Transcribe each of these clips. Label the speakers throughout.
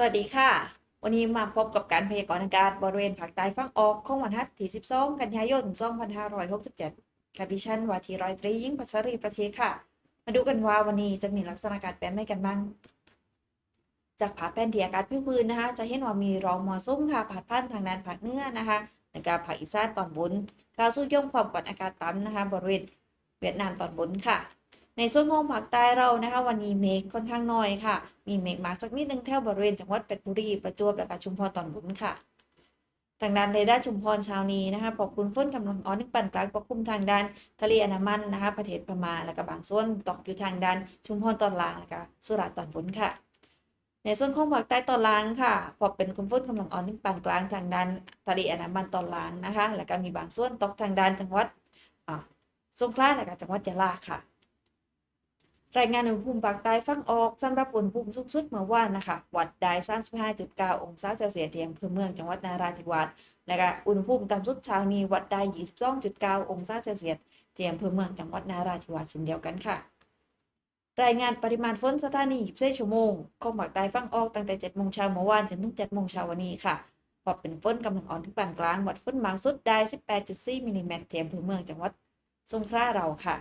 Speaker 1: สวัสดีค่ะ วันนี้มาพบกับการพยากรณ์อากาศบริเวณภาคใต้ฝั่งออกของวันที่12 กันยายน 2567ค่ะดิฉันวาทีร้อยตรียิ่งพัชรีประเทศค่ะ มาดูกันว่าวันนี้จะมีลักษณะอากาศแบบไหนกันบ้าง จากผาแผ่นที่อากาศพื้นๆนะคะ จะเห็นว่ามีรองมอซุ่มค่ะผาดพันทางด้านภาคเหนือนะคะแล้วก็ภาคอีสานตอนบนกาวสู้ย่อมความกดอากาศต่ำนะคะ บริเวณเวียดนามตอนบนค่ะ ในส่วนของภาคใต้เรานะคะ วันนี้เมฆค่อนข้างน้อยค่ะ มีเมฆมากสักนิดนึงแถวบริเวณจังหวัดเพชรบุรีประจวบและก็ชุมพรตอนบนค่ะทางด้านเรดาร์ชุมพรเช้านี้นะคะปกคลุมฝนกำลังอ่อนถึงปานกลางปกคลุมทางด้านทะเลอันดามันนะคะประเทศพม่าและก็บางส่วนตกอยู่ทางด้านชุมพรตอนล่างและก็สุราษฎร์ตอนบนค่ะ ในส่วนของภาคใต้ตอนล่างค่ะพบเป็นกลุ่มฝนกำลังอ่อนถึงปานกลางทางด้านทะเลอันดามันตอนล่างนะคะ แล้วก็มีบางส่วนตกทางด้านจังหวัดสงขลาและก็จังหวัดยะลาค่ะ รายงานอุณหภูมิภาคใต้ฝั่งออกสำหรับอุณหภูมิสูงสุดเมื่อวานนะคะ วัดได้35.9 องศาเซลเซียสที่อำเภอเมืองจังหวัดนาราธิวาสและก็อุณหภูมิต่ำสุดเช้านี้วัดได้22.9 องศาเซลเซียสที่อำเภอเมืองจังหวัดนาราธิวาสเช่นเดียวกันค่ะ รายงานปริมาณฝนสถานี24ชั่วโมงของภาคใต้ฝั่งออกตั้งแต่7โมงเช้าเมื่อวานจนถึง7โมงเช้าวันนี้ค่ะพบเป็นฝนกำลังอ่อนถึงปานกลางวัดฝนมากสุดได้18.4มิลลิเมตรที่อำเภอเมืองจังหวัดสงขลาเราค่ะ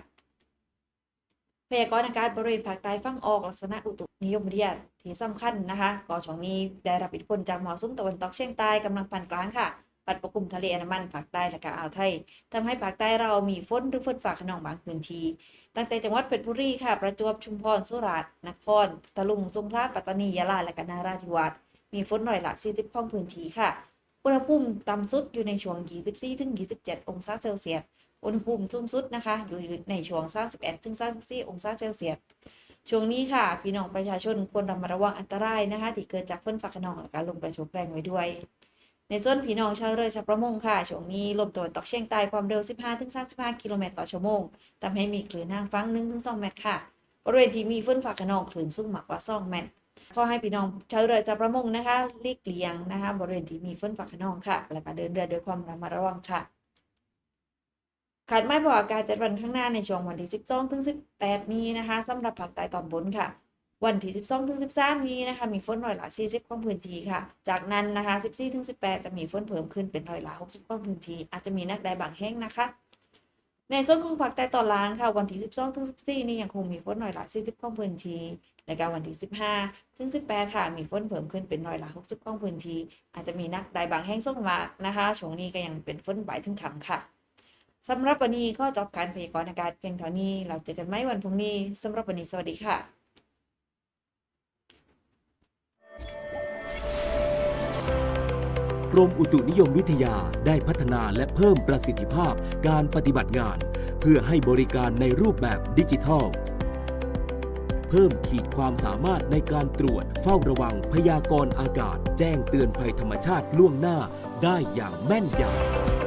Speaker 1: พยากรณ์อากาศบริเวณภาคใต้ฝั่งออกลักษณะอุตุนิยมวิทยาที่สำคัญนะคะก็ช่วงนี้ได้รับอิทธิพลจากมรสุมตะวันตกเฉียงใต้กำลังปานกลางค่ะ ปัดปกคลุมทะเลอันดามันภาคใต้และก็อ่าวไทยทำให้ภาคใต้เรามีฝนหรือฝนฟ้าขนองบางพื้นที่ตั้งแต่จังหวัดเพชรบุรีค่ะ ประจวบชุมพรสุราษฎร์นครตะลุงสงขลาปัตตานียะลาและก็นาราธิวาสมีฝนร้อยละ 40 ของพื้นที่ค่ะ อุณหภูมิต่ำสุดอยู่ในช่วง 24-27 องศาเซลเซียส อุณหภูมิสูงสุดนะคะ อยู่ในช่วง 31ถึง34องศาเซลเซียสช่วงนี้ค่ะ พี่น้องประชาชนควรระมัดระวังอันตรายนะคะ ที่เกิดจากฝนฟ้าขนองและการลมกระโชกแรงไว้ด้วย ในส่วนพี่น้องชาวเรือชาวประมงค่ะ ช่วงนี้ลมตะวันตกเฉียงใต้ความเร็ว 15ถึง35 กิโลเมตรต่อชั่วโมงทำให้มีคลื่นทางฝั่ง1ถึง2เมตรค่ะบริเวณที่มีฝนฟ้าขนองคลื่นสูงมากกว่า 2 เมตรขอให้พี่น้องชาวเรือชาวประมงนะคะลีกเลี่ยงนะคะ บริเวณที่มีฝนฟ้าขนองค่ะ และก็เดินเรือด้วยความระมัดระวังค่ะ ขาดไม่บอกอากาศเจ็ดวันข้างหน้าในช่วงวันที่ 12 ถึง 18 นี้นะคะสำหรับภาคใต้ตอนบนค่ะ วันที่ 12 ถึง 13 นี้นะคะ มีฝนร้อยละ 40 ของพื้นที่ค่ะ จากนั้นนะคะ 14 ถึง 18 จะมีฝนเพิ่มขึ้นเป็นร้อยละ 60 ของพื้นที่อาจจะมีนักใดบางแห่งนะคะ ในส่วนของภาคใต้ตอนล่างค่ะ วันที่ 12 ถึง 14 นี้ยังคงมีฝนร้อยละ 40 ของพื้นที่และก็วันที่ 15 ถึง 18 ค่ะ มีฝนเพิ่มขึ้นเป็นร้อยละ 60 ของพื้นที่อาจจะมีนักใดบางแห่งส่งมากนะคะช่วงนี้ก็ยังเป็นฝนบ่ายถึงค่ำค่ะ สำหรับวันนี้ก็จบการพยากรณ์อากาศเพียงเท่านี้ เราเจอกันไหมวันพรุ่งนี้สำหรับวันนี้สวัสดีค่ะ
Speaker 2: กรมอุตุนิยมวิทยาได้พัฒนาและเพิ่มประสิทธิภาพการปฏิบัติงาน เพื่อให้บริการในรูปแบบดิจิทัล เพิ่มขีดความสามารถในการตรวจเฝ้าระวังพยากรณ์อากาศ แจ้งเตือนภัยธรรมชาติล่วงหน้าได้อย่างแม่นยำ